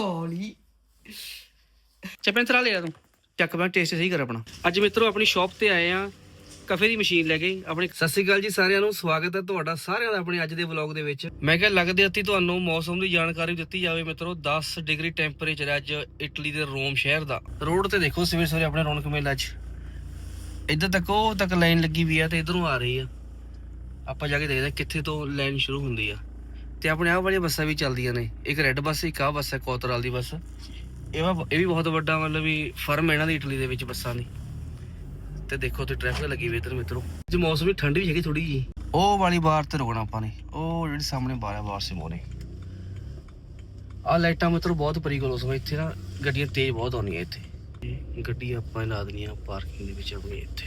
ਸੋਲੀ ਚੱਪੈਂ ਤਰਾ ਲਿਆ ਤੂੰ। ਚੱਕ ਮੈਂ ਟੇਸਟ ਸਹੀ ਕਰ ਆਪਣਾ। ਅੱਜ ਮਿੱਤਰੋ, ਆਪਣੀ ਸ਼ਾਪ ਤੇ ਆਏ ਆ ਕਫੇ ਦੀ ਮਸ਼ੀਨ ਲੈ ਕੇ। ਆਪਣੀ ਸਤਿ ਸ਼੍ਰੀ ਅਕਾਲ ਜੀ ਸਾਰਿਆਂ ਨੂੰ, ਸਵਾਗਤ ਹੈ ਤੁਹਾਡਾ ਸਾਰਿਆਂ ਦਾ ਆਪਣੇ ਅੱਜ ਦੇ ਵਲੌਗ ਦੇ ਵਿੱਚ। ਮੈਂ ਕਿਹਾ, ਲੱਗਦੇ ਅੱਤੀ ਤੁਹਾਨੂੰ ਮੌਸਮ ਦੀ ਜਾਣਕਾਰੀ ਦਿੱਤੀ ਜਾਵੇ ਮਿੱਤਰੋ 10 ਡਿਗਰੀ ਟੈਂਪਰੇਚਰ ਹੈ ਅੱਜ ਇਟਲੀ ਦੇ ਰੋਮ ਸ਼ਹਿਰ ਦਾ। ਰੋਡ ਤੇ ਦੇਖੋ, ਸਵੇਰ ਸਵੇਰੇ ਆਪਣੇ ਰੌਣਕ ਮੇਲਾ 'ਚ। ਇੱਧਰ ਤੱਕ, ਉਹ ਤੱਕ ਲਾਈਨ ਲੱਗੀ ਵੀ ਆ ਤੇ ਇਧਰੋਂ ਆ ਰਹੀ ਆ। ਆਪਾਂ ਜਾ ਕੇ ਦੇਖਦੇ ਹਾਂ ਕਿੱਥੇ ਤੋਂ ਲਾਈਨ ਸ਼ੁਰੂ ਹੁੰਦੀ ਆ। ਤੇ ਆਪਣੇ ਆਹ ਵਾਲੀਆਂ ਬੱਸਾਂ ਵੀ ਚੱਲਦੀਆਂ ਨੇ। ਇੱਕ ਰੈੱਡ ਬੱਸ, ਇੱਕ ਆਹ ਬੱਸ ਹੈ ਕੋਤਰਾਲ ਦੀ ਬੱਸ। ਇਹ ਵਾ, ਇਹ ਵੀ ਬਹੁਤ ਵੱਡਾ ਮਤਲਬ ਵੀ ਫਰਮ ਹੈ ਇਹਨਾਂ ਦੀ ਇਟਲੀ ਦੇ ਵਿੱਚ ਬੱਸਾਂ ਦੀ। ਤੇ ਦੇਖੋ ਤੇ ਟ੍ਰੈਫਿਕ ਲੱਗੀ ਹੋਈ ਇਧਰ ਮਿੱਤਰੋ। ਜੇ ਮੌਸਮ ਵੀ ਠੰਡੀ ਵੀ ਹੈਗੀ ਥੋੜੀ ਜੀ ਉਹ ਵਾਲੀ ਬਾਰ ਤੇ ਰੁਕਣਾ ਆਪਾਂ ਨੇ। ਉਹ ਜਿਹੜੀ ਸਾਹਮਣੇ ਬਾਰ ਹੈ ਬਾਰ ਸੇ ਮੋਰੇ ਆ ਲਾਈਟਾਂ ਮਿੱਤਰੋ ਬਹੁਤ ਪਰੀਕਲੋਸ ਹੋ ਇੱਥੇ ਨਾ ਗੱਡੀਆਂ ਤੇਜ਼ ਬਹੁਤ ਆਉਂਦੀਆਂ ਇੱਥੇ। ਗੱਡੀ ਆਪਾਂ ਲਾ ਦੇਣੀਆਂ ਪਾਰਕਿੰਗ ਦੇ ਵਿੱਚ ਆਪਣੀ ਇੱਥੇ।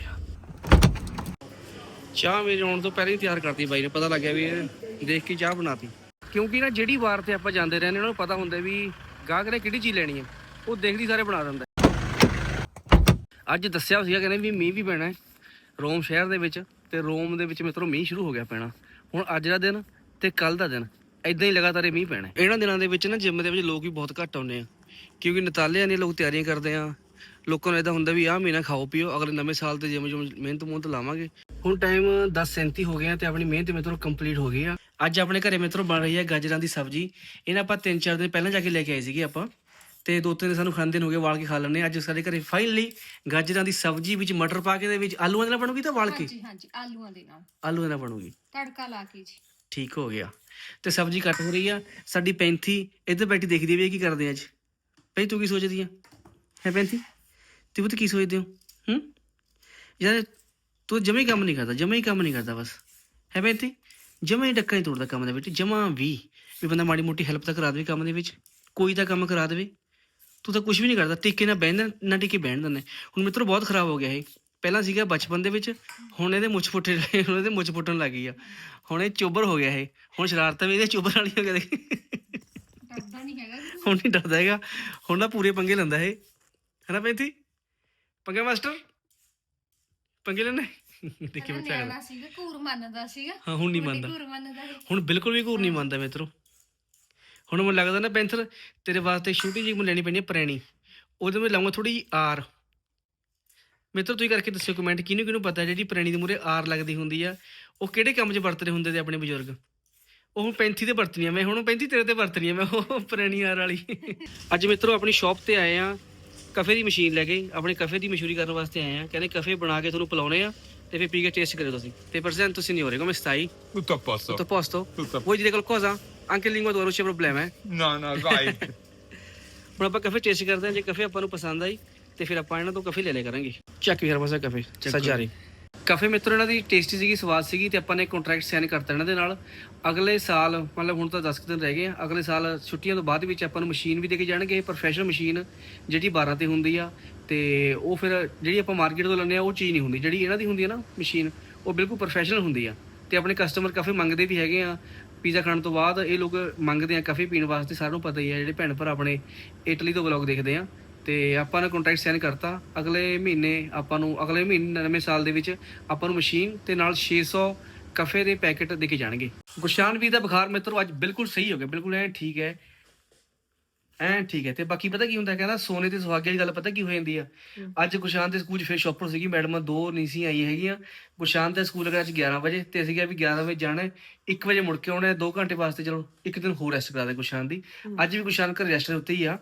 ਚਾਹ ਮੇਰੇ ਆਉਣ ਤੋਂ ਪਹਿਲਾਂ ਹੀ ਤਿਆਰ ਕਰਤੀ ਬਾਈ ਨੇ। ਪਤਾ ਲੱਗਿਆ ਵੀ ਇਹ ਦੇਖ ਕੇ ਚਾਹ ਬਣਾਤੀ। ਕਿਉਂਕਿ ਨਾ ਜਿਹੜੀ ਵਾਰ ਤੇ ਆਪਾਂ ਜਾਂਦੇ ਰਹਿੰਦੇ ਉਹਨਾਂ ਨੂੰ ਪਤਾ ਹੁੰਦਾ ਵੀ ਗਾਹਕ ਨੇ ਕਿਹੜੀ ਚੀਜ਼ ਲੈਣੀ ਹੈ। ਉਹ ਦੇਖਦੀ ਸਾਰੇ ਬਣਾ ਦਿੰਦਾ ਅੱਜ ਦੱਸਿਆ ਸੀਗਾ, ਕਹਿੰਦੇ ਵੀ ਮੀਂਹ ਵੀ ਪੈਣਾ ਹੈ ਰੋਮ ਸ਼ਹਿਰ ਦੇ ਵਿੱਚ ਤੇ ਰੋਮ ਦੇ ਵਿੱਚ ਮਿੱਤਰੋ ਮੀਂਹ ਸ਼ੁਰੂ ਹੋ ਗਿਆ ਪੈਣਾ। ਹੁਣ ਅੱਜ ਦਾ ਦਿਨ ਤੇ ਕੱਲ ਦਾ ਦਿਨ ਇਦਾਂ ਹੀ ਲਗਾਤਾਰ ਮੀਂਹ ਪੈਣਾ ਇਹਨਾਂ ਦਿਨਾਂ ਦੇ ਵਿੱਚ ਨਾ ਜਿਮ ਦੇ ਵਿੱਚ ਲੋਕ ਵੀ ਬਹੁਤ ਘੱਟ ਆਉਂਦੇ ਆ, ਕਿਉਂਕਿ ਨਤਾਲਿਆਂ ਨੇ ਲੋਕ ਤਿਆਰੀਆਂ ਕਰਦੇ ਆ ਲੋਕਾਂ ਨੂੰ ਇਦਾਂ ਹੁੰਦਾ ਵੀ ਆਹ ਮਹੀਨਾ ਖਾਓ ਪੀਓ ਅਗਲੇ ਨਵੇਂ ਸਾਲ ਤੇ ਜਿਮ ਜਿਮ ਮਿਹਨਤ ਮੁਹਨਤ ਲਾਵਾਂਗੇ। ਹੁਣ ਟਾਈਮ 10:37 ਹੋ ਗਿਆ ਤੇ ਆਪਣੀ ਮਿਹਨਤ ਮਿੱਤਰੋ ਕੰਪਲੀਟ ਹੋ ਗਈ ਆ। ਅੱਜ ਆਪਣੇ ਘਰੇ ਮਿੱਤਰੋ ਬਣ ਰਹੀ ਹੈ ਗਾਜਰਾਂ ਦੀ ਸਬਜ਼ੀ। ਇਹਨਾਂ ਆਪਾਂ 3-4 ਦਿਨ ਪਹਿਲਾਂ ਜਾ ਕੇ ਲੈ ਕੇ ਆਏ ਸੀਗੇ ਆਪਾਂ। ਤੇ ਦੋ ਤਿੰਨ ਸਾਨੂੰ ਖਾਂਦੇ ਨੂੰ ਹੋ ਗਏ ਵਾਲ ਕੇ ਖਾ ਹਾਂ। ਅੱਜ ਸਾਡੇ ਘਰੇ ਫਾਈਨਲੀ ਗਾਜਰਾਂ ਦੀ ਸਬਜ਼ੀ ਵਿੱਚ ਮਟਰ ਪਾ ਕੇ ਦੇ ਵਿੱਚ ਆਲੂਆਂ ਦੇ ਨਾਲ ਬਣੂਗੀ ਤਾਂ ਵਾਲ ਕੇ? ਹਾਂਜੀ ਹਾਂਜੀ ਆਲੂਆਂ ਦੇ ਨਾਲ। ਆਲੂਆਂ ਦੇ ਨਾਲ ਬਣੂਗੀ। ਤੜਕਾ ਲਾ ਕੇ ਜੀ। ਠੀਕ ਹੋ ਗਿਆ। ਤੇ ਸਬਜ਼ੀ ਕੱਟ ਹੋ ਰਹੀ ਆ। ਸਾਡੀ ਪੈਂਥੀ ਇੱਧਰ ਬੈਠੀ ਦੇਖਦੀ ਵੀ ਇਹ ਕੀ ਕਰਦੇ ਆ ਅੱਜ? ਭਈ ਤੂੰ ਕੀ ਸੋਚਦੀ ਆ? ਹੈ ਪੈਂਥੀ ਤੂੰ ਪੁੱਤ ਕੀ ਸੋਚਦੇ ਹੋ? ਹੂੰ? ਯਾਰ ਤੂੰ ਜਮੇ ਹੀ ਕੰਮ ਨਹੀਂ ਕਰਦਾ ਜਮੇ ਹੀ ਕੰਮ ਨਹੀਂ ਕਰਦਾ ਬਸ। ਹੈ ਪੈਂਥੀ ਜਮੇ ਹੀ ਡੱਕਾ ਨਹੀਂ ਤੋੜਦਾ ਕੰਮ ਦੇ ਵਿੱਚ ਜਮਾ ਵੀ। ਵੀ ਬੰਦਾ ਮਾੜੀ ਮੋਟੀ ਹੈਲਪ ਤਾਂ ਕਰਾ ਦੇਵੇ ਕੰਮ ਦੇ ਵਿੱਚ ਕੋਈ ਤਾਂ ਕੰਮ ਕਰਾ ਦੇਵੇ। ਤੂੰ ਤਾਂ ਕੁਝ ਵੀ ਨਹੀਂ ਕਰਦਾ ਟਿੱਕੇ ਨਾ ਬਹਿਣ ਦਿੰਦਾ, ਨਾ ਟਿੱਕੇ ਬਹਿਣ ਦਿੰਦੇ। ਹੁਣ ਮਿੱਤਰੋ ਬਹੁਤ ਖਰਾਬ ਹੋ ਗਿਆ ਇਹ। ਪਹਿਲਾਂ ਸੀਗਾ ਬਚਪਨ ਦੇ ਵਿੱਚ ਹੁਣ ਇਹਦੇ ਮੁੱਛ ਫੁੱਟੇ ਹੁਣ ਇਹਦੇ ਮੁੱਛ ਫੁੱਟਣ ਲੱਗ ਗਈ ਆ। ਹੁਣ ਇਹ ਚੋਬਰ ਹੋ ਗਿਆ ਇਹ। ਹੁਣ ਸ਼ਰਾਰਤਾਂ ਵੀ ਇਹਦੇ ਚੋਬਰ ਵਾਲੀ ਹੋ ਗਿਆ ਦੇਖ। ਡਰਦਾ ਨਹੀਂ ਹੈਗਾ। ਹੁਣ ਨਹੀਂ ਡਰਦਾ ਹੈਗਾ। ਹੁਣ ਨਾ ਪੂਰੇ ਪੰਗੇ ਲੈਂਦਾ ਇਹ। ਹੈਨਾ ਪੈਂਤੀ ਪੰਗੇ ਮਾਸਟਰ? ਪੰਗੇ ਲੈਣੇ? ਦੇਖੀ ਚਾਹਦਾ ਨਿਆਣਾ ਸੀਗਾ ਘੂਰ ਮੰਨਦਾ ਸੀਗਾ। ਹਾਂ ਹੁਣ ਨਹੀਂ ਮੰਨਦਾ। ਘੂਰ ਮੰਨਦਾ ਹੁਣ ਬਿਲਕੁਲ ਵੀ ਘੂਰ ਨਹੀਂ ਮੰਨਦਾ ਮਿੱਤਰੋ ਹੁਣ ਮੈਨੂੰ ਲੱਗਦਾ ਨਾ ਪੈਂਥਰ ਤੇਰੇ ਵਾਸਤੇ ਛੋਟੀ ਜਿਹੀ ਮੈਨੂੰ ਲੈਣੀ ਪੈਣੀ ਹੈ ਪ੍ਰੈਣੀ। ਉਹਦੇ ਵਿੱਚ ਲਾਉਂਗਾ ਥੋੜੀ ਜਿਹੀ ਆਰ। ਮਿੱਤਰ ਤੁਸੀਂ ਕਰਕੇ ਦੱਸਿਓ ਕਮੈਂਟ ਕਿਹਨੂੰ ਕਿਹਨੂੰ ਪਤਾ ਜਿਹੜੀ ਪ੍ਰੈਣੀ ਦੇ ਮੂਰੇ ਆਰ ਲੱਗਦੀ ਹੁੰਦੀ ਆ? ਉਹ ਕਿਹੜੇ ਕੰਮ 'ਚ ਵਰਤਦੇ ਹੁੰਦੇ ਤੇ ਆਪਣੇ ਬਜ਼ੁਰਗ? ਉਹ ਪੈਂਥੀ ਤੇ ਵਰਤਣੀ ਆ ਮੈਂ ਹੁਣ ਪੈਂਥੀ ਤੇਰੇ ਤੇ ਵਰਤਣੀ ਆ ਮੈਂ ਉਹ ਪ੍ਰੈਣੀ ਆਰ ਵਾਲੀ। ਅੱਜ ਮਿੱਤਰੋ ਆਪਣੀ ਸ਼ਾਪ ਤੇ ਆਏ ਆ। ਕਫੇ ਦੀ ਮਸ਼ੀਨ ਲੈ ਕੇ ਆਪਣੇ ਕਫੇ ਦੀ ਮਸ਼ਹੂਰੀ ਕਰਨ ਵਾਸਤੇ ਆਏ ਆ ਕਹਿੰਦੇ ਕਫੇ ਬਣਾ ਕੇ ਤੁਹਾਨੂੰ ਪਿਲਾਉਣੇ ਆ ਤੇ ਫਿਰ ਪੀ ਕੇ ਟੇਸਟ ਕਰਿਓ ਤੁਸੀਂ ਤੇ ਪਰਸੈਂਟ ਤੁਸੀਂ ਨਹੀਂ ਹੋ ਰਹੇ come stai Tutto a posto. Tutto a posto? Tutto a Vuoi dire qualcosa? Anche in lingua d'oro c'è problema, eh? No, no, vai. ਹੁਣ ਆਪਾਂ ਕਾਫੇ ਟੇਸਟ ਕਰਦੇ ਹਾਂ ਜੇ ਕਾਫੇ ਆਪਾਂ ਨੂੰ ਪਸੰਦ ਆਈ ਤੇ ਫਿਰ ਆਪਾਂ ਇਹਨਾਂ ਤੋਂ ਕਾਫੇ ਲੈ ਲਿਆ ਕਰਾਂਗੇ ਚੱਕ ਵੀ ਹਰਮਸਾ ਕਾਫੇ ਸਜਾਰੇ ਕਾਫੇ ਮਿੱਤਰੋ, ਇਹਨਾਂ ਦੀ ਟੇਸਟੀ ਸੀਗੀ, ਸਵਾਦ ਸੀਗੀ ਤੇ ਆਪਾਂ ਨੇ ਕੰਟਰੈਕਟ ਸਾਈਨ ਕਰਤਾ ਇਹਨਾਂ ਦੇ ਨਾਲ। ਅਗਲੇ ਸਾਲ, ਮਤਲਬ ਹੁਣ ਤਾਂ 10 ਕੁ ਦਿਨ ਰਹਿ ਗਏ ਆ, ਅਗਲੇ ਸਾਲ ਛੁੱਟੀਆਂ ਤੋਂ ਬਾਅਦ ਵਿੱਚ ਆਪਾਂ ਨੂੰ ਮਸ਼ੀਨ ਵੀ ਦੇ ਕੇ ਜਾਣਗੇ ਪ੍ਰੋਫੈਸ਼ਨਲ ਮਸ਼ੀਨ ਜਿਹੜੀ 12 ਤੇ ਹੁੰਦੀ ਆ। ਤੇ ਉਹ ਫਿਰ ਜਿਹੜੀ ਆਪਾਂ ਮਾਰਕੀਟ ਤੋਂ ਲੈਂਦੇ ਆ, ਉਹ ਚੀਜ਼ ਨਹੀਂ ਹੁੰਦੀ। ਜਿਹੜੀ ਇਹਨਾਂ ਦੀ ਹੁੰਦੀ ਆ ਨਾ ਮਸ਼ੀਨ ਉਹ ਬਿਲਕੁਲ ਪ੍ਰੋਫੈਸ਼ਨਲ ਹੁੰਦੀ ਆ। ਤੇ ਆਪਣੇ ਕਸਟਮਰ ਕਾਫੀ ਮੰਗਦੇ ਵੀ ਹੈਗੇ ਆ। ਪੀਜ਼ਾ ਖਾਣ ਤੋਂ ਬਾਅਦ ਇਹ ਲੋਕ ਮੰਗਦੇ ਆ, ਕਾਫੀ ਪੀਣ ਵਾਸਤੇ, ਸਾਰਿਆਂ ਨੂੰ ਪਤਾ ਹੀ ਆ, ਜਿਹੜੇ ਭੈਣ ਭਰਾ ਆਪਣੇ ਇਟਲੀ ਤੋਂ ਵਲੌਗ ਦੇਖਦੇ ਆ। ਤੇ ਆਪਾਂ ਨੇ ਕੰਟਰੈਕਟ ਸਾਈਨ ਕਰਤਾ। ਅਗਲੇ ਮਹੀਨੇ ਆਪਾਂ ਨੂੰ, ਅਗਲੇ ਮਹੀਨੇ, ਨਵੇਂ ਸਾਲ ਦੇ ਵਿੱਚ ਆਪਾਂ ਨੂੰ ਮਸ਼ੀਨ ਤੇ ਨਾਲ 600 ਕਫੇ ਦੇ ਪੈਕੇਟ ਦੇ ਕੇ ਜਾਣਗੇ। ਗੁਸ਼ਾਨ ਵੀ ਦਾ ਬੁਖਾਰ ਮਿੱਤਰੋ ਅੱਜ ਬਿਲਕੁਲ ਸਹੀ ਹੋ ਗਿਆ, ਬਿਲਕੁਲ ਐ ਠੀਕ ਹੈ। ਐ ਠੀਕ ਹੈ ਤੇ ਬਾਕੀ ਪਤਾ ਕੀ ਹੁੰਦਾ ਕਹਿੰਦਾ ਸੋਨੇ ਤੇ ਸੁਹਾਗੇ ਦੀ ਗੱਲ ਪਤਾ ਕੀ ਹੋ ਜਾਂਦੀ ਆ? ਅੱਜ ਗੁਸ਼ਾਨ ਦੇ ਸਕੂਲ 'ਚ ਫਿਰ ਸ਼ੌਪਰ ਸੀਗੀ ਮੈਡਮਾਂ ਦੋ ਨਹੀਂ ਸੀ ਆਈ ਹੈਗੀਆਂ। ਗੁਸ਼ਾਨ ਦਾ ਸਕੂਲ ਹੈਗਾ ਅੱਜ 11 ਵਜੇ ਤੇ ਅਸੀਂ ਕਿਹਾ ਵੀ 11 ਵਜੇ ਜਾਣਾ ਹੈ 1 ਵਜੇ ਮੁੜ ਕੇ ਆਉਣਾ ਹੈ 2 ਘੰਟੇ ਵਾਸਤੇ ਚਲੋ ਇੱਕ ਦਿਨ ਹੋਰ ਰੈਸਟ ਕਰਾ ਦੇ ਗੁਸ਼ਾਨ ਦੀ। ਅੱਜ ਵੀ ਗੁਸ਼ਾਨ ਘਰ ਰੈਸਟ ਉੱਤੇ ਹੀ ਆ।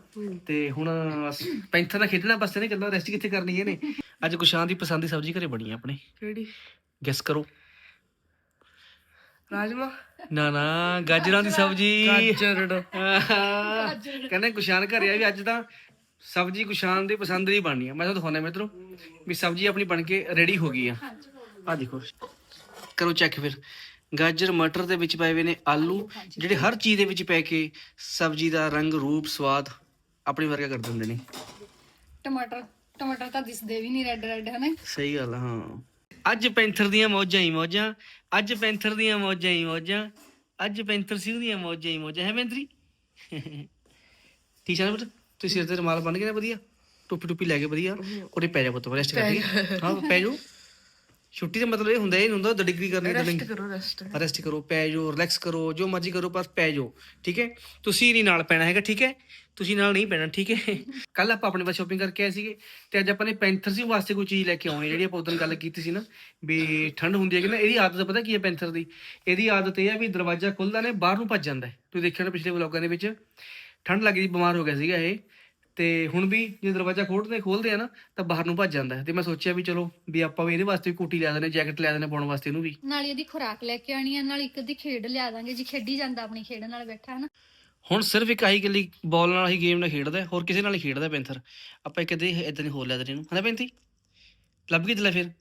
ਤੇ ਹੁਣ ਬਸ ਪੈਂਥਰ ਨਾਲ ਖੇਡਣਾ ਬਸ ਨਹੀਂ ਕਰਨਾ ਰੈਸਟ ਕਿੱਥੇ ਕਰਨੀ ਇਹਨੇ? ਅੱਜ ਗੁਸ਼ਾਨ ਦੀ ਪਸੰਦ ਦੀ ਸਬਜ਼ੀ ਘਰੇ ਬਣੀ ਆ ਆਪਣੇ। ਕਿਹੜੀ? ਗੈਸ ਕਰੋ। ਰਾਜਮਾ ਨਾ ਨਾ ਗਾਜਰਾਂ ਦੀ ਸਬਜ਼ੀ। ਗਾਜਰ ਆਹਾ। ਕਹਿੰਦੇ ਗੁਸ਼ਾਨ ਘਰੇ ਆ ਵੀ ਅੱਜ ਤਾਂ ਸਬਜ਼ੀ ਗੁਸ਼ਾਨ ਦੀ ਪਸੰਦ ਦੀ ਬਣਨੀ ਆ। ਮੈਂ ਤੁਹਾਨੂੰ ਦਿਖਾਉਣਾ ਮਿੱਤਰੋ ਵੀ ਸਬਜ਼ੀ ਆਪਣੀ ਬਣ ਕੇ ਰੈਡੀ ਹੋ ਗਈ ਆ। ਆ ਦੇਖੋ। ਕਰੋ ਚੈੱਕ ਫਿਰ। ਗਾਜਰ ਮਟਰ ਦੇ ਵਿੱਚ ਪਏ ਹੋਏ ਨੇ ਆਲੂ ਜਿਹੜੇ ਹਰ ਚੀਜ਼ ਦੇ ਵਿੱਚ ਪੈ ਕੇ ਸਬਜ਼ੀ ਦਾ ਰੰਗ ਰੂਪ ਸਵਾਦ ਆਪਣੀ ਵਰਗਾ ਕਰ ਦਿੰਦੇ ਨੇ। ਟਮਾਟਰ ਟਮਾਟਰ ਤਾਂ ਦਿਸਦੇ ਵੀ ਨਹੀਂ ਰੈੱਡ ਰੈੱਡ ਹਨਾ? ਸਹੀ ਗੱਲ ਆ, ਹਾਂ। ਅੱਜ ਪੈਂਥਰ ਦੀਆਂ ਮੌਜਾਂ ਹੀ ਮੌਜਾਂ ਅੱਜ ਪੈਂਥਰ ਦੀਆਂ ਮੌਜਾਂ ਹੀ ਮੌਜਾਂ ਅੱਜ ਪੈਂਥਰ ਸਿੰਘ ਦੀਆਂ ਮੌਜਾਂ ਹੀ ਮੌਜਾਂ ਹੈ ਪੈਂਥਰੀ? ਠੀਕ ਹੈ ਬੇਟਾ ਤੁਸੀਂ ਸਿਰ ਤੇ ਰੁਮਾਲ ਬੰਨ ਕੇ ਨਾ ਵਧੀਆ ਟੋਪੀ ਟੋਪੀ ਲੈ ਕੇ ਵਧੀਆ ਉਹਦੇ ਪੈ ਜਾ ਪੁੱਤ ਰੈਸਟ ਕਰ ਹੈ? ਹਾਂ ਪੈ ਜਾਓ ਛੁੱਟੀ ਦਾ ਮਤਲਬ ਇਹ ਹੁੰਦਾ ਇਹ ਨਹੀਂ ਹੁੰਦਾ ਡਿਗਰੀ ਕਰਨੀ ਤਾਂ ਰੈਸਟ ਕਰੋ ਰੈਸਟ ਰੈਸਟ ਕਰੋ ਪੈ ਜਾਓ ਰਿਲੈਕਸ ਕਰੋ ਜੋ ਮਰਜ਼ੀ ਕਰੋ ਬਸ ਪੈ ਜਾਓ ਠੀਕ ਹੈ? ਤੁਸੀਂ ਨਹੀਂ ਨਾਲ ਪੈਣਾ ਹੈਗਾ ਠੀਕ ਹੈ? ਤੁਸੀਂ ਨਾਲ ਨਹੀਂ ਪੈਣਾ ਠੀਕ ਹੈ? ਕੱਲ ਆਪਾਂ ਆਪਣੇ ਵਾਸਤੇ ਸ਼ਾਪਿੰਗ ਕਰਕੇ ਆਏ ਸੀਗੇ ਤੇ ਅੱਜ ਆਪਾਂ ਨੇ ਪੈਂਥਰ ਸੀ ਵਾਸਤੇ ਕੋਈ ਚੀਜ਼ ਲੈ ਕੇ ਆਉਣੀ ਜਿਹੜੀ ਆਪਾਂ ਉਦੋਂ ਗੱਲ ਕੀਤੀ ਸੀ ਨਾ ਵੀ ਠੰਡ ਹੁੰਦੀ ਹੈ ਕਿ ਨਾ ਇਹਦੀ ਆਦਤ ਪਤਾ ਕੀ ਹੈ ਪੈਂਥਰ ਦੀ? ਇਹਦੀ ਆਦਤ ਇਹ ਹੈ ਵੀ ਦਰਵਾਜ਼ਾ ਖੁੱਲਦਾ ਨੇ ਬਾਹਰ ਨੂੰ ਭੱਜ ਜਾਂਦਾ ਹੈ। ਤੁਸੀਂ ਦੇਖਿਆ ਨਾ ਪਿਛਲੇ ਵਲੋਗਾਂ ਦੇ ਵਿੱਚ ਠੰਡ ਲੱਗੀ ਬਿਮਾਰ ਹੋ ਗਿਆ ਸੀਗਾ ਇਹ। ਤੇ ਹੁਣ ਵੀ ਜੇ ਦਰਵਾਜ਼ਾ ਖੋਲਦੇ ਖੋਲਦੇ ਆ ਨਾ ਤਾਂ ਬਾਹਰ ਨੂੰ ਭੱਜ ਜਾਂਦਾ ਹੈ। ਤੇ ਮੈਂ ਸੋਚਿਆ ਵੀ ਚਲੋ ਵੀ ਆਪਾਂ ਵੀ ਇਹਦੇ ਵਾਸਤੇ ਵੀ ਕੋਟੀ ਲਿਆ ਦਿੰਦੇ ਜੈਕਟ ਲਿਆ ਦਿੰਦੇ ਪਾਉਣ ਵਾਸਤੇ ਇਹਨੂੰ ਵੀ। ਨਾਲ ਇਹਦੀ ਖੁਰਾਕ ਲੈ ਕੇ ਆਣੀ ਆ ਨਾਲ ਇੱਕ ਦੀ ਖੇਡ ਲਿਆ ਦਾਂਗੇ ਜੀ ਖੇਡੀ ਜਾਂਦਾ ਆਪਣੀ ਖੇਡ ਨਾਲ ਬੈਠਾ ਹਨਾ। ਹੁਣ ਸਿਰਫ ਇੱਕ ਆਹੀ ਗੱਲੀ ਬਾਲ ਨਾਲ ਹੀ ਗੇਮ ਨਾਲ ਖੇਡਦਾ ਹੈ, ਹੋਰ ਕਿਸੇ ਨਾਲ ਨਹੀਂ ਖੇਡਦਾ ਪੈਂਥਰ। ਆਪਾਂ ਇੱਕ ਅੱਧੇ ਇਦਾਂ ਨਹੀਂ ਹੋਰ ਲਿਆ ਦੇ ਇਹਨੂੰ। ਹਨਾ ਪੈਂਤੀ? ਲੱਭ ਗਈ ਤਲੇ ਫਿਰ?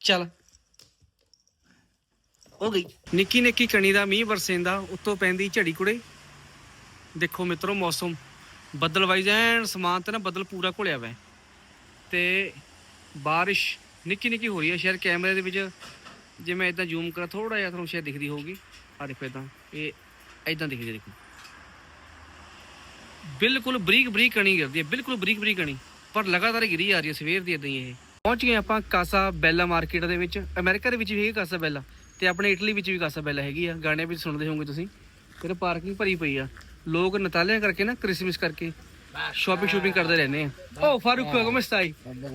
ਚੱਲ। ਹੋ ਗਈ। ਨਿੱਕੀ ਨਿੱਕੀ ਕਣੀ ਦਾ ਮੀਂਹ ਬਰਸੇਂਦਾ ਉੱਤੋਂ ਪੈਂਦੀ ਝੜੀ ਕੁੜੇ। ਦੇਖੋ ਮਿੱਤਰੋ ਮੌਸਮ। ਬੱਦਲ ਵਾਈਜ਼ ਐਨ ਸਮਾਨ ਤੇ ਨਾ ਬੱਦਲ ਪੂਰਾ ਘੁਲਿਆ ਹੋਇਆ ਹੈ। ਤੇ ਬਾਰਿਸ਼ ਨਿੱਕੀ ਨਿੱਕੀ ਹੋ ਰਹੀ ਹੈ ਸ਼ਾਇਦ ਕੈਮਰੇ ਦੇ ਵਿੱਚ ਜੇ ਮੈਂ ਇਦਾਂ ਜ਼ੂਮ ਕਰਾਂ ਥੋੜਾ ਜਿਹਾ ਤੁਹਾਨੂੰ ਸ਼ਾਇਦ ਦਿਖਦੀ ਹੋਊਗੀ। ਆ ਦੇਖੋ ਇਦਾਂ ਇਹ ਇਦਾਂ ਦਿਖਦੀ ਦੇਖੋ। ਬਿਲਕੁਲ ਬਰੀਕ ਬਰੀਕ ਕਣੀ ਗਿਰਦੀ ਹੈ ਬਿਲਕੁਲ ਬਰੀਕ ਬਰੀਕ ਕਣੀ, ਪਰ ਲਗਾਤਾਰ ਗਿਰੀ ਆ ਰਹੀ ਹੈ ਸਵੇਰ ਦੀ ਇਦਾਂ ਹੀ ਇਹ। ਪਹੁੰਚ ਗਏ ਆਪਾਂ ਕਾਸਾ ਬੈਲਾ ਮਾਰਕੀਟ ਦੇ ਵਿੱਚ। ਅਮਰੀਕਾ ਦੇ ਵਿੱਚ ਵੀ ਹੈਗੀ ਕਾਸਾ ਬੈਲਾ, ਤੇ ਆਪਣੇ ਇਟਲੀ ਵਿੱਚ ਵੀ ਕਾਸਾ ਬੈਲਾ ਹੈਗੀ ਆ। ਗਾਣੇ ਵਿੱਚ ਸੁਣਦੇ ਹੋਵੋਗੇ ਤੁਸੀਂ। ਫਿਰ ਪਾਰਕਿੰਗ ਭਰੀ ਪਈ ਆ। ਲੋਕ ਨਤਾਲਿਆਂ ਕਰਕੇ ਨਾ ਕ੍ਰਿਸਮਸ ਕਰਕੇ ਸ਼ਾਪਿੰਗ ਸ਼ੂਪਿੰਗ ਕਰਦੇ ਰਹਿੰਦੇ ਆ। ਓ Farooq come stai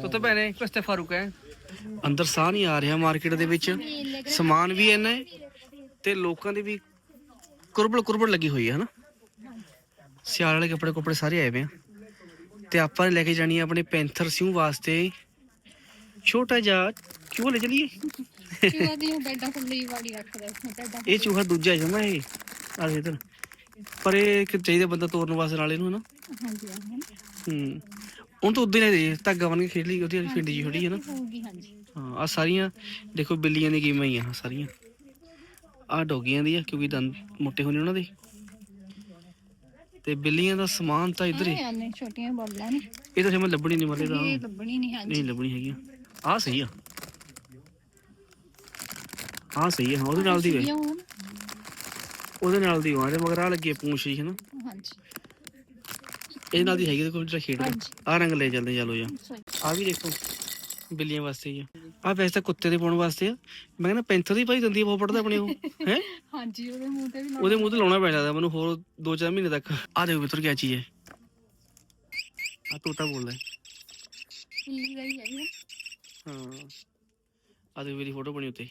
tutto bene questo è Farooq ਹੈ ਅੰਦਰ ਸਾਹ ਨਹੀਂ ਆ ਰਿਹਾ ਮਾਰਕੀਟ ਦੇ ਵਿੱਚ। ਸਮਾਨ ਵੀ ਇੰਨਾ ਹੈ ਤੇ ਲੋਕਾਂ ਦੀ ਵੀ ਕੁਰਬਲ ਕੁਰਬਲ ਲੱਗੀ ਹੋਈ ਹੈ ਹਨਾ? ਸਿਆਲ ਵਾਲੇ ਕੱਪੜੇ ਕੁਪੜੇ ਸਾਰੇ ਆਏ ਵੇ ਆ। ਤੇ ਆਪਾਂ ਨੇ ਲੈ ਕੇ ਜਾਣੀ ਆਪਣੇ ਪੈਂਥਰ ਸਿਉ ਵਾਸਤੇ। ਛੋਟਾ ਜਿਹਾ ਚੂਹਾ ਲੈ ਚਲੀਏ। ਚੂਹਾ ਦੀ ਬੈਡਾਂ ਇਹ ਚੂਹਾ ਦੂਜਾ ਜਮਾ ਇਹ। ਆ ਇਧਰ ਪਰ ਇਹ ਕਿ ਚਾਹੀਦਾ ਬੰਦਾ ਤੋਰਨ ਵਾਸਤੇ ਨਾਲ ਇਹਨੂੰ ਹਨਾ? ਹਾਂਜੀ ਹਾਂ ਹੂੰ। ਹੁਣ ਤਾਂ ਉਦੋਂ ਹੀ ਲੈ ਧਾਗਾ ਬਣ ਕੇ ਖੇਡ ਲਈ ਉਹਦੀ ਫਿੰਡੀ ਜੀ ਖੜੀ ਹੈ ਨਾ। ਹੋਊਗੀ ਹਾਂਜੀ। ਹਾਂ ਆ ਸਾਰੀਆਂ ਦੇਖੋ ਬਿੱਲੀਆਂ ਦੀ ਗੇਮਾਂ ਹੀ ਆ ਆਹ ਸਾਰੀਆਂ। ਆ ਡੋਗੀਆਂ ਦੀ ਆ ਕਿਉਂਕਿ ਦੰਦ ਮੋਟੇ ਹੋਣੇ ਉਹਨਾਂ ਦੇ। ਤੇ ਬਿੱਲੀਆਂ ਦਾ ਸਮਾਨ ਤਾਂ ਇੱਧਰ ਹੀ। ਆਹ ਨੇ ਛੋਟੀਆਂ ਬੋਲਾਂ ਨੇ। ਇਹ ਤਾਂ ਜਿਵੇਂ ਲੱਭਣੀ ਨਹੀਂ ਮਰਦੇ ਤਾਂ। ਇਹ ਲੱਭਣੀ ਨਹੀਂ ਹਾਂਜੀ। ਨਹੀਂ ਲੱਭਣੀ ਹੈਗੀਆਂ। ਆਹ ਸਹੀ ਆ। ਆਹ ਸਹੀ ਆ ਉਹਦੇ ਨਾਲ ਦੀ ਵੇ। ਇਹ ਹੋਣ। ਉਹਦੇ ਨਾਲ ਦੀ ਤੇ ਮਗਰ ਆ ਲੱਗੀ ਪੂੰਛ ਜੀ ਹਨਾ? ਹਾਂਜੀ। ਇਹਦੇ ਨਾਲ ਦੀ ਹੈਗੀ ਤੇ ਕੋਈ ਜਿਹੜਾ ਹਾਂਜੀ। ਆ ਰੰਗ ਲੈ ਚੱਲਦੇ ਚਲੋ ਜਾ। ਆ ਵੀ ਦੇਖੋ ਬਿੱਲੀਆਂ ਵਾਸਤੇ ਹੀ ਆ। ਆ ਵੈਸੇ ਤਾਂ ਕੁੱਤੇ ਦੇ ਪਾਉਣ ਵਾਸਤੇ ਆ। ਮੈਂ ਕਹਿੰਦਾ ਪੈਂਥਰ ਦੀ ਭਾਈ ਦੰਦੀ ਬਹੁਤ ਪੜਦਾ ਆਪਣੇ ਉਹ ਹੈ? ਹਾਂਜੀ ਉਹਦੇ ਮੂੰਹ ਤੇ ਵੀ ਉਹਦੇ ਮੂੰਹ ਤੇ ਲਾਉਣਾ ਪੈਣਾ ਮੈਨੂੰ ਹੋਰ 2-4 ਮਹੀਨੇ ਤੱਕ। ਆ ਦੇਖੋ ਮਿੱਤਰ ਕੀ ਚੀਜ਼ ਹੈ। ਆ ਤੋਤਾ ਬੋਲਦਾ ਹੈ। ਹਾਂ? ਆ ਦੇਖੋ ਮੇਰੀ ਫੋਟੋ ਬਣੀ ਉੱਤੇ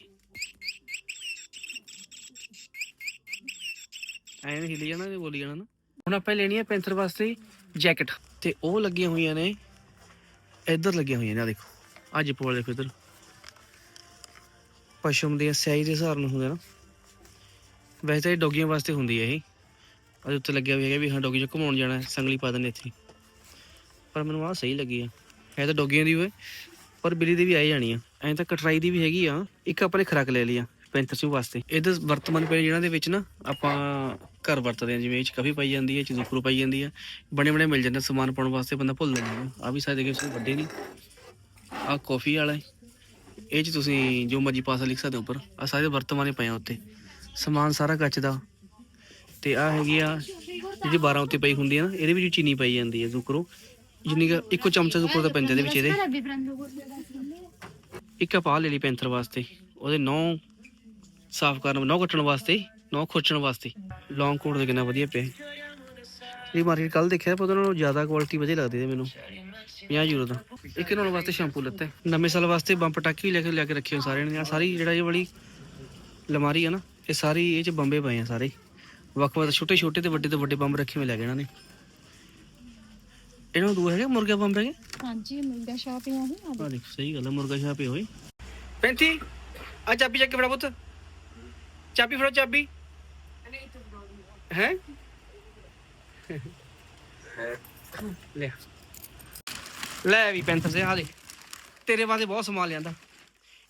ਐਵੇਂ ਹਿੱਲੀ ਜਾਣਾ ਤੇ ਬੋਲੀ ਜਾਣਾ ਨਾ। ਹੁਣ ਆਪਾਂ ਲੈਣੀ ਹੈ ਪੈਂਥਰ ਵਾਸਤੇ ਜੈਕਟ। ਤੇ ਉਹ ਲੱਗੀਆਂ ਹੋਈਆਂ ਨੇ ਇੱਧਰ ਲੱਗੀਆਂ ਹੋਈਆਂ ਨੇ ਆ ਦੇਖੋ। ਅੱਜ ਜਿੱਪ ਦੇਖੋ ਇੱਧਰ। ਪਸ਼ਮ ਦੀਆਂ ਸਿਆਹੀ ਦੇ ਹਿਸਾਬ ਨਾਲ ਹੁੰਦਾ ਨਾ। ਵੈਸੇ ਤਾਂ ਇਹ ਡੋਗੀਆਂ ਵਾਸਤੇ ਹੁੰਦੀ ਹੈ ਇਹ। ਉਹਦੇ ਉੱਤੇ ਲੱਗਿਆ ਹੋਇਆ ਹੈਗਾ ਵੀ ਹਾਂ ਡੋਗੀ ਚ ਘੁਮਾਉਣ ਜਾਣਾ ਹੈ, ਸੰਗਲੀ ਪਾ ਦਿੰਦੇ ਇੱਥੇ। ਪਰ ਮੈਨੂੰ ਆਹ ਸਹੀ ਲੱਗੀ ਆ। ਇਹ ਤਾਂ ਡੋਗੀਆਂ ਦੀ ਹੋਏ ਪਰ ਬਿੱਲੀ ਦੀ ਵੀ ਆਈ ਜਾਣੀ ਆ। ਐਂ ਤਾਂ ਕਟਰਾਈ ਦੀ ਵੀ ਹੈਗੀ ਆ। ਇੱਕ ਆਪਾਂ ਨੇ ਖਰਾਕ ਲੈ ਲਈ ਆ। ਪੈਂਥਰ ਸਿਉ ਵਾਸਤੇ। ਇਹਦੇ ਵਰਤਮਾਨ ਪਏ ਜਿਹਨਾਂ ਦੇ ਵਿੱਚ ਨਾ, ਆਪਾਂ ਘਰ ਵਰਤਦੇ ਆ ਜਿਵੇਂ ਇਹ ਚ ਕਾਫੀ ਪਾਈ ਜਾਂਦੀ ਹੈ ਚਿਜ਼ੂਕਰੂ ਪਾਈ ਜਾਂਦੀ ਹੈ। ਬਣੇ ਬਣੇ ਮਿਲ ਜਾਂਦੇ ਸਮਾਨ ਪਾਉਣ ਵਾਸਤੇ, ਬੰਦਾ ਭੁੱਲ ਜਾਂਦਾ ਆ ਵੀ ਸਾਰੇ ਦੇਖੇ ਵੱਡੇ ਨਹੀਂ। ਆ ਕਾਫੀ ਵਾਲਾ ਇਹ ਚ ਤੁਸੀਂ ਜੋ ਮਰਜ਼ੀ ਪਾਸਾ ਲਿਖ ਸਕਦੇ ਹੋ ਉੱਪਰ। ਆ ਸਾਰੇ ਵਰਤਮਾਨ ਹੀ ਪਏ ਆ ਉੱਤੇ। ਸਮਾਨ ਸਾਰਾ ਕੱਚ ਦਾ। ਤੇ ਆ ਹੈਗੀ ਆ, ਜਿਹੜੀ 12 ਉੱਤੇ ਪਈ ਹੁੰਦੀ ਆ ਨਾ, ਇਹਦੇ ਵਿੱਚ ਚੀਨੀ ਪਾਈ ਜਾਂਦੀ ਹੈ, ਜ਼ੁਕਰੋ ਜਿੰਨੀ ਕੁ, ਇੱਕੋ ਚਮਚਾ ਜ਼ੁਕਰੋ ਦਾ ਪੈਂਦਾ ਇਹਦੇ ਵਿੱਚ ਇਹਦੇ। ਇੱਕ ਆਪਾਂ ਲੈ ਲਈ ਪੈਂਥਰ ਵਾਸਤੇ। ਉਹਦੇ ਨੌ ਸਾਫ਼ ਕਰਨ ਨੌ ਕੱਟਣ ਵਾਸਤੇ ਨੌ ਖੋਚਣ ਵਾਸਤੇ। ਲੌਂਗ ਕੋਟ ਦੇ ਕਿੰਨਾ ਵਧੀਆ ਪਿਆ ਇਹ। ਮਾਰਕੀਟ ਕੱਲ ਦੇਖਿਆ ਪਰ ਉਹਦੇ ਨਾਲੋਂ ਜ਼ਿਆਦਾ ਕੁਆਲਿਟੀ ਵਧੀਆ ਲੱਗਦੀ ਹੈ ਮੈਨੂੰ। 50 ਯੂਰੋ ਦਾ। ਇੱਕ ਨਹਾਉਣ ਵਾਸਤੇ ਸ਼ੈਂਪੂ ਲੱਤਾ। ਹੈ। ਨਵੇਂ ਸਾਲ ਵਾਸਤੇ ਬੰਬ ਪਟਾਕੇ ਵੀ ਲੈ ਕੇ ਲਿਆ ਕੇ ਰੱਖੇ ਹੋ ਸਾਰਿਆਂ ਨੇ। ਆਹ ਸਾਰੀ ਜਿਹੜਾ ਇਹ ਵਾਲੀ ਲਮਾਰੀ ਆ ਨਾ ਇਹ ਸਾਰੀ ਇਹ ਚ ਬੰਬੇ ਪਏ ਆ ਸਾਰੇ। ਵੱਖ ਵੱਖ ਛੋਟੇ ਛੋਟੇ ਤੇ ਵੱਡੇ ਤੇ ਵੱਡੇ ਬੰਬ ਰੱਖੇ ਹੋਏ ਲੈ ਗਏ ਇਹਨਾਂ ਨੇ। ਇਹਨਾਂ ਨੂੰ ਦੋ ਹੈਗੇ ਮੁਰਗਾ ਬੰਬ ਹੈਗੇ? ਹਾਂਜੀ ਮੁਰਗਾ ਸ਼ਾਪ ਹੀ ਆ ਜੀ ਆ ਦੇਖ ਸਹੀ ਗੱਲ ਹੈ ਮੁਰਗਾ ਛਾਪੇ ਹੋਏ। ਪੈਂਤੀ ਆ ਚਾਬੀ ਚੱਕ ਕੇ ਫੜਾ ਪੁੱਤ। ਚਾਬੀ ਫੜੋ ਚਾਬੀ। ਹੈ? ਲੈ। ਲੈ ਵੀ ਪੈਂਥਰ ਸੇ ਆ ਦੇ ਤੇਰੇ ਵਾਸਤੇ ਬਹੁਤ ਸਮਾਨ ਲਿਆਂਦਾ।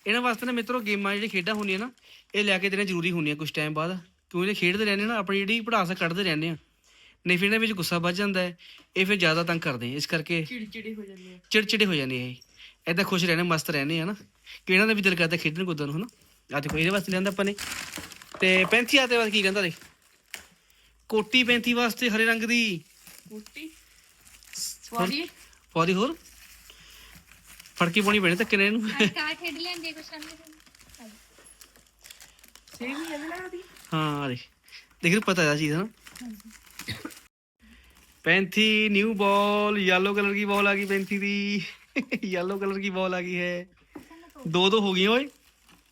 ਇਹਨਾਂ ਵਾਸਤੇ ਨਾ ਮਿੱਤਰੋ ਗੇਮਾਂ ਜਿਹੜੀ ਖੇਡਾਂ ਹੁੰਦੀਆਂ ਨਾ ਇਹ ਲੈ ਕੇ ਦੇਣਾ ਜ਼ਰੂਰੀ ਹੁੰਦੀਆਂ ਕੁਝ ਟਾਈਮ ਬਾਅਦ। ਕਿਉਂਕਿ ਇਹ ਖੇਡਦੇ ਰਹਿੰਦੇ ਨਾ ਆਪਣੀ ਜਿਹੜੀ ਪੜਾਸ ਕੱਢਦੇ ਰਹਿੰਦੇ ਆ। ਨਹੀਂ ਫਿਰ ਇਹਨਾਂ ਵਿੱਚ ਗੁੱਸਾ ਵੱਜ ਜਾਂਦਾ ਹੈ। ਇਹ ਫਿਰ ਜ਼ਿਆਦਾ ਤੰਗ ਕਰਦੇ ਆ। ਇਸ ਕਰਕੇ ਚਿੜਚਿੜੀ ਹੋ ਜਾਂਦੀ ਹੈ ਚਿੜਚਿੜੇ ਹੋ ਜਾਂਦੇ ਆ ਇਹ। ਐਦਾਂ ਖੁਸ਼ ਰਹਿਣਾ ਮਸਤ ਰਹਿੰਦੇ ਆ ਨਾ। ਕਿ ਇਹਨਾਂ ਦਾ ਵੀ ਦਿਲ ਕਰਦਾ ਖੇਡਣ ਕੁੱਦਣ ਨੂੰ ਹਨਾ? ਆ ਦੇਖੋ ਇਹਦੇ ਵਾਸਤੇ ਲਿਆਂਦਾ ਆਪਾਂ ਨੇ ਤੇ ਪੈਂਥੀ ਆਤੇ ਵਾਸਤੇ ਕੀ ਕਹਿੰਦਾ ਦੇਖ ਕੋਟੀ ਪੈਂਥੀ ਵਾਸਤੇ ਹਰੇ ਰੰਗ ਦੀ ਕੁੱਟੀ ਸਵਾਦੀ ਪੌਦੀ ਹੋਰ ਫੜ ਕੇ ਪਾਉਣੀ ਪੈਣੀ ਧੱਕੇ ਨਾਲ ਇਹਨੂੰ ਅੱਜ ਕਾਰ ਖੇਡ ਲੈਂਦੇ ਕੁਛ ਸਾਹਮਣੇ ਸੇਮ ਹੀ ਹੈ ਨਾ ਦੀ ਹਾਂ ਦੇਖ ਦੇਖ ਪਤਾ ਹੈ ਚੀਜ਼ ਨਾ ਹਾਂਜੀ पैंथी न्यू बॉल येलो कलर की बॉल आ गई पैंथी दी येलो कलर की बॉल आ गई है दो दो हो गई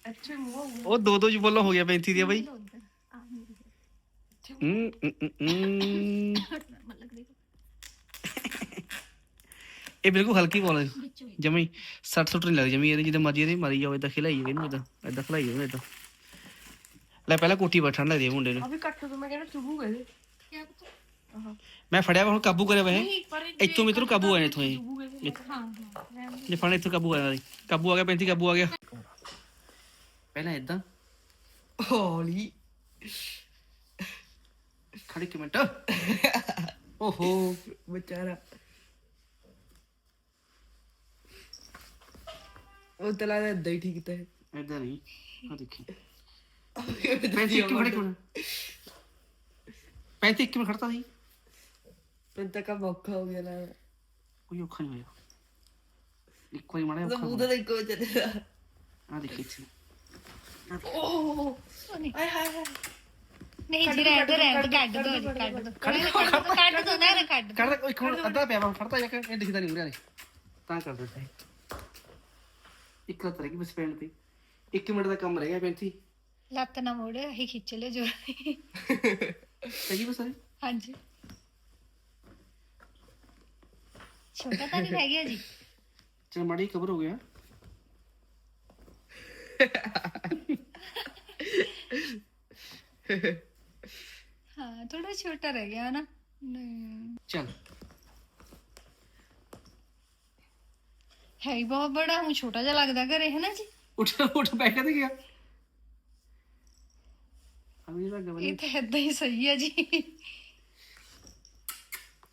ओए ਅੱਛਾ ਮੂੰਹ वो दो दो जी बॉल हो गया पैंथी दी भाई हम्म, हम्म, हम्म, हम्म। ਇਹ ਬਿਲਕੁਲ ਹਲਕੀ ਬੋਲ ਹੈ ਜਮੀ 60 ਸੁੱਟ ਨਹੀਂ ਲੱਗਦੀ ਜਮੀ ਇਹਦੇ ਜਿੱਦਾਂ ਮਰਜੀ ਇਹਦੇ ਮਾਰੀ ਜਾਓ ਇਦਾਂ ਖਿਲਾਈ ਜਾਓ ਇਹਨੂੰ ਇਦਾਂ ਇਦਾਂ ਖਿਲਾਈ ਜਾਓ ਇਦਾਂ ਲੈ ਪਹਿਲਾਂ ਕੋਠੀ ਬੈਠਣ ਲੱਗਦੀ ਹੈ ਮੁੰਡੇ ਨੂੰ ਅਭੀ ਕੱਟ ਤੋਂ ਮੈਂ ਕਹਿੰਦਾ ਚੁਭੂ ਗਏ ਕਿਆ ਪਤਾ ਆਹ ਮੈਂ ਫੜਿਆ ਵਾ ਹੁਣ ਕਾਬੂ ਕਰਿਆ ਵਾ ਇਹ ਨਹੀਂ ਪਰ ਇੱਥੋਂ ਮਿੱਤਰੋ ਕਾਬੂ ਆਇਆ ਇੱਥੋਂ ਇਹ ਚੁਭੂ ਗਏ ਹਾਂ ਹਾਂ ਰਹਿਣ ਦਿਓ। ਜੇ ਫੜ ਇੱਥੋਂ ਕਾਬੂ ਆਇਆ ਕਾਬੂ ਆ ਗਿਆ 35 ਕਾਬੂ ਆ ਗਿਆ ਪਹਿਲਾਂ ਇਦਾਂ ਹੌਲੀ। ਖੜੀ ਇੱਕ ਮਿੰਟ। ਓਹੋ ਵਿਚਾਰਾ। ਉਹ ਤਲਾ ਦਾ ਏਦਾਂ ਹੀ ਠੀਕ ਕੀਤਾ ਹੈ। ਇਦਾਂ ਨਹੀਂ ਆ ਦੇਖੀ। 35 ਇੱਕ ਮਿੰਟ ਕੋਣ 35 ਇੱਕ ਮਿੰਟ ਖੜਤਾ ਸੀ। ਪਿੰਤਾ ਕਾ ਮੌਕਾ ਹੋ ਗਿਆ ਨਾ ਕੋਈ ਔਖਾ ਨਹੀਂ ਹੋਇਆ। ਇੱਕ ਵਾਰੀ ਮਾੜਾ ਜਿਹਾ ਮੂੰਹ ਔਖਾ ਚੱਲਦਾ ਆ ਦੇਖੀ ਇੱਥੇ। ਓਹ ਉਹ ਨਹੀਂ ਆਏ ਹਾਏ ਹਾਏ। ਨਹੀਂ ਜੀ ਰਹਿਣ ਦੋ ਰਹਿਣ ਦੋ ਕੱਢ ਦੋ ਜੀ ਕੱਢ ਦੋ ਕੱਢ ਦੋ। ਕੱਢ ਦੋ ਨਾ ਨਾ ਕੱਢ ਕੱਢ ਦੇ। ਇੱਕ ਮਿੰਟ ਅੱਧਾ ਪਿਆ ਵਾ ਖੜਤਾ ਜਾ ਕੇ ਇਹ ਦਿਖਦਾ ਨਹੀਂ ਉਰੇ ਤਾਂ ਕਰ ਦਿੱਤਾ ਇਹ। ਇੱਕ ਲੱਤ ਰਹਿ ਗਈ ਬਸ ਪੈਣ ਤੇ। 1 ਮਿੰਟ ਦਾ ਕੰਮ ਰਹਿ ਗਿਆ 35 ਲੱਤ ਨਾ ਮੋੜੇ ਅਸੀਂ ਖਿੱਚ ਲਿਓ ਜੋ। ਸਹੀ ਬਸ ਸਾਰੇ? ਹਾਂਜੀ। ਛੋਟਾ ਤਾਂ ਨਹੀਂ ਰਹਿ ਗਿਆ ਜੀ। ਚਲ ਮਾੜੀ ਕਵਰ ਹੋ ਗਿਆ ਹਾਂ ਥੋੜਾ ਛੋਟਾ ਰਹਿ ਗਿਆ ਨਾ। ਨਹੀਂ ਚਲ। ਹੈ ਹੀ ਬਹੁਤ ਬੜਾ ਹੁਣ ਛੋਟਾ ਜਿਹਾ ਲੱਗਦਾ ਘਰੇ ਹੈ ਨਾ ਜੀ? ਉੱਠ ਉੱਠ ਬੈਠ ਕੇ ਗਿਆ ਅਮੀ ਦਾ ਗਵਲੀ ਇਹ ਤਾਂ ਏਦਾਂ ਹੀ ਸਹੀ ਹੈ ਜੀ।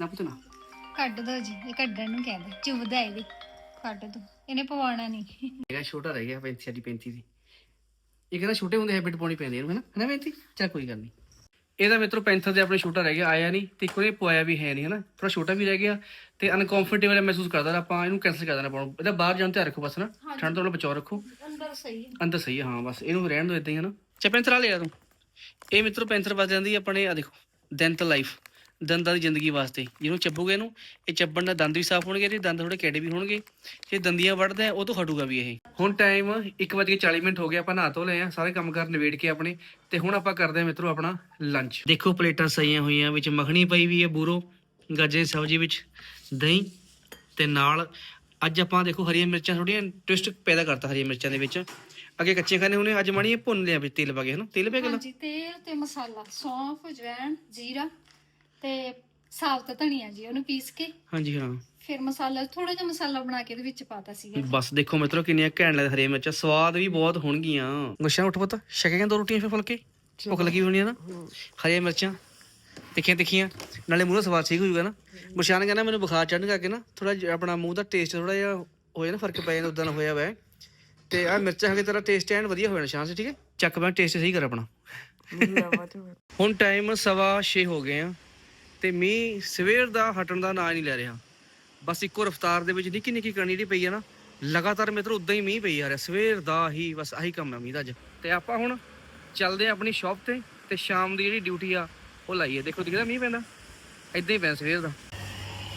ਨਾ ਪੁੱਤ ਨਾ। ਕੱਢ ਦੋ ਜੀ ਇਹ ਕੱਢਣ ਨੂੰ ਕਹਿੰਦੇ। ਚੁੱਭਦਾ ਇਹਦੇ। ਕੱਢ ਦੋ। ਇਹਨੇ ਪਵਾਉਣਾ ਨਹੀਂ। ਮੇਰਾ ਛੋਟਾ ਰਹਿ ਗਿਆ 35 ਸਾਡੀ 35 ਦੀ। ਇਹ ਕਹਿੰਦਾ ਛੋਟੇ ਹੁੰਦੇ ਹੈਬਿਟ ਪਾਉਣੀ ਪੈਂਦੀ ਇਹਨੂੰ ਹੈਨਾ? ਹੈਨਾ 35 ਚਲ ਕੋਈ ਗੱਲ ਨਹੀਂ। ਇਹਦਾ ਮਿੱਤਰੋ ਪੈਂਥਰ ਦੇ ਆਪਣੇ ਛੋਟਾ ਰਹਿ ਗਿਆ ਆਇਆ ਨਹੀਂ ਤੇ ਕੋਈ ਪਵਾਇਆ ਵੀ ਹੈ ਨਹੀਂ ਹੈਨਾ? ਥੋੜਾ ਛੋਟਾ ਵੀ ਰਹਿ ਗਿਆ ਤੇ ਅਨਕੰਫਰਟੇਬਲ ਮਹਿਸੂਸ ਕਰਦਾ ਤਾਂ ਆਪਾਂ ਇਹਨੂੰ ਕੈਨਸਲ ਕਰ ਦੇਣਾ ਪਾਉਣਾ ਇਹਦਾ ਬਾਹਰ ਜਾਣ ਤੇ ਰੱਖੋ ਬਸ ਨਾ ਠੰਡ ਤੋਂ ਬਚਾਓ ਰੱਖੋ। ਅੰਦਰ ਸਹੀ ਹੈ। ਅੰਦਰ ਸਹੀ ਹੈ ਹਾਂ ਬਸ ਇਹਨੂੰ ਰਹਿਣ ਦਿਓ ਇਦਾਂ ਹੀ ਹਨਾ? ਚਾ ਪੈਂਥਰ ਆ ਲਿਆ ਤੂੰ। ਇਹ ਮਿੱਤਰੋ ਪੈਂਥਰ ਵੱਜ ਜਾਂਦੀ ਹੈ ਆਪਣੇ ਆ ਦੇਖੋ ਦੰਤ ਲਾਈਫ ਦੰਦਾਂ ਦੀ ਜ਼ਿੰਦਗੀ ਵਾਸਤੇ। ਜਿਹਨੂੰ ਚੱਬੋਗੇ ਇਹਨੂੰ, ਇਹ ਚੱਬਣ ਨਾਲ ਦੰਦ ਵੀ ਸਾਫ਼ ਹੋਣਗੇ ਤੇ ਦੰਦ ਥੋੜੇ ਕਿਹੜੇ ਵੀ ਹੋਣਗੇ। ਜੇ ਦੰਦੀਆਂ ਵੱਢਦਾ ਉਹ ਤੋਂ ਹਟੂਗਾ ਵੀ ਇਹ। ਹੁਣ ਟਾਈਮ 1:40 ਮਿੰਟ ਹੋ ਗਿਆ ਆਪਾਂ ਨਹਾ ਧੋ ਲਏ ਆ, ਸਾਰੇ ਕੰਮ ਕਰ ਨਿਬੇੜ ਕੇ ਆਪਣੇ, ਤੇ ਹੁਣ ਆਪਾਂ ਕਰਦੇ ਆ ਮਿੱਤਰੋ ਆਪਣਾ ਲੰਚ ਦੇਖੋ ਪਲੇਟਾਂ ਸਹੀਆਂ ਹੋਈਆਂ, ਵਿੱਚ ਮੱਖਣੀ ਪਈ ਵੀ ਹੈ ਬੂਰੋ, ਗਾਜਰ ਦੀ ਸਬਜ਼ੀ ਵਿੱਚ, ਦਹੀਂ ਤੇ ਨਾਲ ਅੱਜ ਆਪਾਂ ਦੇਖੋ ਹਰੀਆਂ ਮਿਰਚਾਂ ਥੋੜੀਆਂ ਟਵਿਸਟ ਪੈਦਾ ਕਰਤਾ ਹਰੀਆਂ ਮਿਰਚਾਂ ਦੇ ਵਿੱਚ। ਅੱਗੇ ਕੱਚੇ ਖਾਣੇ ਹੁੰਦੇ ਅੱਜ ਮਾੜੀਆਂ ਭੁੰਨ ਲਿਆ ਵਿੱਚ ਤੇਲ ਪਾ ਕੇ, ਹਨਾ? ਤੇਲ ਪਾ ਕੇ ਹਾਂਜੀ, ਤੇਲ ਤੇ ਮਸਾਲਾ, ਸੌਂਫ ਜਵੈਣ ਜੀਰਾ ਤੇ ਸਾਬਤ ਧਨੀਆ ਜੀ ਉਹਨੂੰ ਪੀਸ ਕੇ। ਹਾਂਜੀ ਹਾਂ। ਫਿਰ ਮਸਾਲਾ ਥੋੜਾ ਜਿਹਾ ਮਸਾਲਾ ਬਣਾ ਕੇ ਇਹਦੇ ਵਿੱਚ ਪਾਤਾ ਸੀਗਾ। ਬਸ ਦੇਖੋ ਮਿੱਤਰੋ ਕਿੰਨੀਆਂ ਘੈਂਟ ਲੱਗਦੀਆਂ ਹਰੀਆਂ ਮਿਰਚਾਂ। ਸਵਾਦ ਵੀ ਬਹੁਤ ਹੋਣਗੀਆਂ। ਗੁੱਸ਼ਾ ਉੱਠ ਪਤਾ ਛਕੇਗਾ ਦੋ ਰੋਟੀਆਂ ਫਿਰ ਫੁਲਕੇ? ਭੁੱਖ ਲੱਗੀ ਹੋਣੀ ਆ ਨਾ? ਹਰੀਆਂ ਮਿਰਚਾਂ ਤਿੱਖੀਆਂ ਤਿੱਖੀਆਂ। ਨਾਲੇ ਮੂੰਹ ਦਾ ਸਵਾਦ ਠੀਕ ਹੋ ਜਾਊਗਾ ਨਾ ਗੁਰਸ਼ਾਨ ਕਹਿੰਦਾ ਮੈਨੂੰ ਬੁਖਾਰ ਚੜਨ ਕਰਕੇ ਨਾ ਥੋੜਾ ਆਪਣਾ ਮੂੰਹ ਦਾ ਟੇਸਟ ਥੋੜਾ ਜਿਹਾ ਹੋ ਜਾਣਾ ਫ਼ਰਕ ਪੈ ਜਾਂਦਾ ਉਦਾਂ ਦਾ ਹੋਇਆ ਵੈ। ਤੇ ਆ ਮਿਰਚਾਂ ਹੈਗੇ ਤੇਰਾ ਟੇਸਟ ਐਨ ਵਧੀਆ ਹੋ ਜਾਣਾ ਸ਼ਾਨ ਸੇ ਠੀਕ ਹੈ? ਚੱਕ ਮੈਂ ਟੇਸਟ ਸਹੀ ਕਰ ਆਪਣਾ। ਹੁਣ ਟਾਈਮ ਸਵਾ 6 ਹੋ ਗਏ ਆ। ਤੇ ਮੀਂਹ ਸਵੇਰ ਦਾ ਹਟਣ ਦਾ ਨਾਂ ਨਹੀਂ ਲੈ ਰਿਹਾ। ਬਸ ਇੱਕੋ ਰਫਤਾਰ ਦੇ ਵਿੱਚ ਨਿੱਕੀ ਨਿੱਕੀ ਕਣੀ ਜਿਹੜੀ ਪਈ ਆ ਨਾ ਲਗਾਤਾਰ ਮੇਰੇ ਉਦਾਂ ਹੀ ਮੀਂਹ ਪਈ ਆ ਰਿਹਾ। ਸਵੇਰ ਦਾ ਹੀ ਬਸ ਆਹੀ ਕੰਮ ਹੈ ਮੀਂਹ ਦਾ ਅੱਜ। ਤੇ ਆਪਾਂ ਹੁਣ ਚੱਲਦੇ ਆ ਆਪਣੀ ਸ਼ਾਪ ਤੇ ਤੇ ਸ਼ਾਮ ਦੀ ਜਿਹੜੀ ਡਿਊਟੀ ਆ ਉਹ ਲਾਈਏ। ਦੇਖੋ ਦਿਖਦਾ ਮੀਂਹ ਪੈਂਦਾ? ਇਦਾਂ ਹੀ ਪੈਂਦਾ ਸਵੇਰ ਦਾ।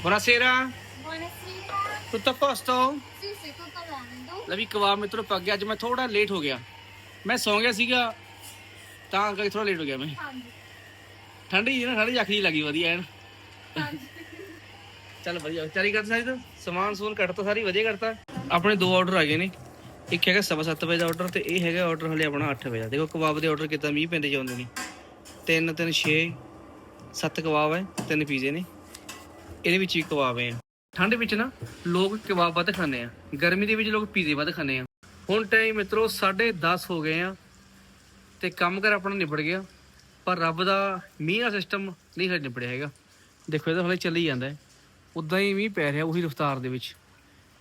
Buonasera. tutto a posto? Sì, sì, tutto. ਲੈ ਵੀ ਕਬਾਬ ਮਿੱਤਰੋ ਪੱਕ ਗਿਆ ਅੱਜ ਮੈਂ ਥੋੜਾ ਲੇਟ ਹੋ ਗਿਆ। ਮੈਂ ਸੌਂ ਗਿਆ ਸੀਗਾ ਤਾਂ ਕਰਕੇ ਥੋੜਾ ਲੇਟ ਹੋ ਗਿਆ ਮੈਂ। ਹਾਂਜੀ। ਠੰਡੀ ਜੀ ਨਾ, ਠੰਡੀ ਅੱਖ ਜੀ ਲੱਗੀ ਵਧੀਆ ਐਨ। ਚੱਲ ਵਧੀਆ, ਤਿਆਰੀ ਕਰ ਸਾਰੀ ਤੂੰ। ਸਮਾਨ ਸਮੂਨ ਕੱਟਤਾ ਸਾਰੀ ਵਧੀਆ ਕਰਤਾ। ਆਪਣੇ ਦੋ ਆਰਡਰ ਆ ਗਏ ਨੇ। ਇੱਕ ਹੈਗਾ ਸਵਾ ਸੱਤ ਵਜੇ ਦਾ ਆਰਡਰ ਤੇ ਇਹ ਹੈਗਾ ਆਰਡਰ ਹਲੇ ਆਪਣਾ 8 ਵਜੇ ਦਾ। ਦੇਖੋ ਕਬਾਬ ਦੇ ਆਰਡਰ ਕਿਦਾਂ ਮੀਂਹ ਪੈਂਦੇ ਜਾਂਦੇ ਨੇ। ਤਿੰਨ ਤਿੰਨ 6 ਸੱਤ ਕਬਾਬ ਹੈ ਤਿੰਨ ਪੀਜ਼ੇ ਨੇ। ਇਹਦੇ ਵਿੱਚ ਵੀ ਕਬਾਬ ਹੈ ਠੰਡ ਵਿੱਚ ਨਾ ਲੋਕ ਕਬਾਬ ਵੱਧ ਖਾਂਦੇ ਆ। ਗਰਮੀ ਦੇ ਵਿੱਚ ਲੋਕ ਪੀਜ਼ੇ ਵੱਧ ਖਾਂਦੇ ਆ। ਹੁਣ ਟਾਈਮ ਮਿੱਤਰੋ 10:30 ਹੋ ਗਏ ਆ। ਤੇ ਕੰਮ ਕਰ ਆਪਣਾ ਨਿਬੜ ਗਿਆ। ਪਰ ਰੱਬ ਦਾ ਮੀਂਹ ਦਾ ਸਿਸਟਮ ਨਹੀਂ ਹਜੇ ਨਿਬੜਿਆ ਹੈਗਾ। ਦੇਖੋ ਇਹਦਾ ਹਲੇ ਚੱਲੀ ਜਾਂਦਾ ਹੈ। ਉਦਾਂ ਹੀ ਮੀਂਹ ਪੈ ਰਿਹਾ ਉਹੀ ਰਫ਼ਤਾਰ ਦੇ ਵਿੱਚ।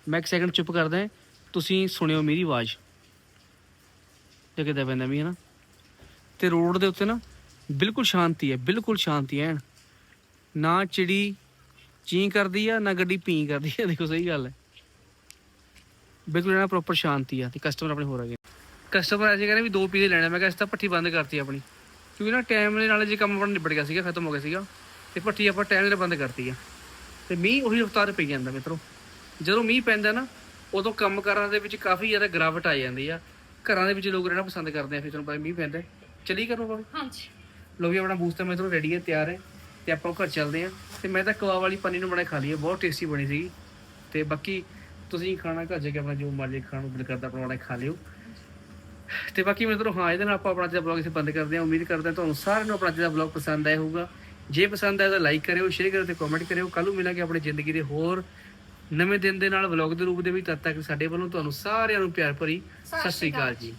ਮੈਂ ਇੱਕ ਸੈਕਿੰਡ ਚੁੱਪ ਕਰਦਾ ਹਾਂ, ਤੁਸੀਂ ਸੁਣਿਓ ਮੇਰੀ ਆਵਾਜ਼। ਤੇ ਕਿੱਦਾਂ ਪੈਂਦਾ ਮੀਂਹ ਨਾ ਤੇ ਰੋਡ ਦੇ ਉੱਤੇ ਨਾ ਬਿਲਕੁਲ ਸ਼ਾਂਤੀ ਹੈ ਬਿਲਕੁਲ ਸ਼ਾਂਤੀ ਐਨ। ਨਾ ਚਿੜੀ ਚੀਂ ਕਰਦੀ ਆ ਨਾ ਗੱਡੀ ਪੀਂ ਕਰਦੀ ਆ। ਦੇਖੋ ਸਹੀ ਗੱਲ ਹੈ। ਬਿਲਕੁਲ ਨਾ ਪ੍ਰੋਪਰ ਸ਼ਾਂਤੀ ਆ ਤੇ ਕਸਟਮਰ ਆਪਣੇ ਹੋਰ ਆ ਗਏ ਕਸਟਮਰ ਐਸੇ ਕਹਿੰਦੇ ਵੀ ਦੋ ਪੀਜ਼ੇ ਲੈਣਾ ਮੈਂ ਕਿਹਾ ਇਸ ਤਾਂ ਭੱਠੀ ਬੰਦ ਕਰਤੀ ਆਪਣੀ। ਕਿਉਂਕਿ ਨਾ ਟਾਈਮ ਦੇ ਨਾਲ ਜੇ ਕੰਮ ਆਪਣਾ ਨਿਬੜ ਗਿਆ ਸੀਗਾ ਖਤਮ ਹੋ ਗਿਆ ਸੀਗਾ ਤੇ ਭੱਠੀ ਆਪਾਂ ਟਾਈਮ ਨਾਲ ਬੰਦ ਕਰਤੀ ਆ। ਤੇ ਮੀਂਹ ਉਹੀ ਰਫਤਾਰ ਪਈ ਜਾਂਦਾ ਮਿੱਤਰੋ। ਜਦੋਂ ਮੀਂਹ ਪੈਂਦਾ ਨਾ ਉਦੋਂ ਕੰਮ ਕਾਰਾਂ ਦੇ ਵਿੱਚ ਕਾਫੀ ਜ਼ਿਆਦਾ ਗਿਰਾਵਟ ਆ ਜਾਂਦੀ ਆ। ਘਰਾਂ ਦੇ ਵਿੱਚ ਲੋਕ ਰਹਿਣਾ ਪਸੰਦ ਕਰਦੇ ਆ ਫਿਰ ਤੁਹਾਨੂੰ ਪਤਾ ਮੀਂਹ ਪੈਂਦਾ ਚਲੀ ਕਰੋ ਬਾਬੇ? ਹਾਂਜੀ। ਲੋ ਵੀ ਆਪਣਾ ਬੂਸਟਰ ਮਿੱਤਰੋ ਰੈਡੀ ਹੈ ਤਿਆਰ ਹੈ ਤੇ ਆਪਾਂ ਘਰ ਚੱਲਦੇ ਆ। ਤੇ ਮੈਂ ਤਾਂ ਕਵਾ ਵਾਲੀ ਪਨੀਰ ਨੂੰ ਬਣਾ ਖਾ ਲਈ ਹੈ ਬਹੁਤ ਟੇਸਟੀ ਬਣੀ ਸੀਗੀ। ਤੇ ਬਾਕੀ ਤੁਸੀਂ ਖਾਣਾ ਘਰ ਜਾ ਕੇ ਆਪਣਾ ਜੋ ਮਰਜ਼ੀ ਖਾਣ ਨੂੰ ਦਿਲ ਕਰਦਾ ਆਪਣਾ ਬਣਾ ਖਾ ਲਿਓ। ਤੇ ਬਾਕੀ ਮਿੱਤਰੋ ਹਾਂ ਇਹਦੇ ਨਾਲ ਆਪਾਂ ਆਪਣਾ ਅੱਜ ਦਾ ਬਲੌਗ ਇੱਥੇ ਬੰਦ ਕਰਦੇ ਹਾਂ। ਉਮੀਦ ਕਰਦੇ ਹਾਂ ਤੁਹਾਨੂੰ ਸਾਰਿਆਂ ਨੂੰ ਆਪਣਾ ਅੱਜ ਦਾ ਬਲੌਗ ਪਸੰਦ ਆਇਆ ਹੋਊਗਾ। ਜੇ ਪਸੰਦ ਆਇਆ ਤਾਂ ਲਾਈਕ ਕਰਿਓ ਸ਼ੇਅਰ ਕਰਿਓ ਤੇ ਕਮੈਂਟ ਕਰਿਓ। ਕੱਲ ਨੂੰ ਮਿਲਾਂਗੇ ਆਪਣੀ ਜ਼ਿੰਦਗੀ ਦੇ ਹੋਰ ਨਵੇਂ ਦਿਨ ਦੇ ਨਾਲ ਵਲੌਗ ਦੇ ਰੂਪ ਦੇ ਵਿੱਚ। ਤਦ ਤੱਕ ਸਾਡੇ ਵੱਲੋਂ ਤੁਹਾਨੂੰ ਸਾਰਿਆਂ ਨੂੰ ਪਿਆਰ ਭਰੀ ਸਤਿ ਸ਼੍ਰੀ ਅਕਾਲ ਜੀ।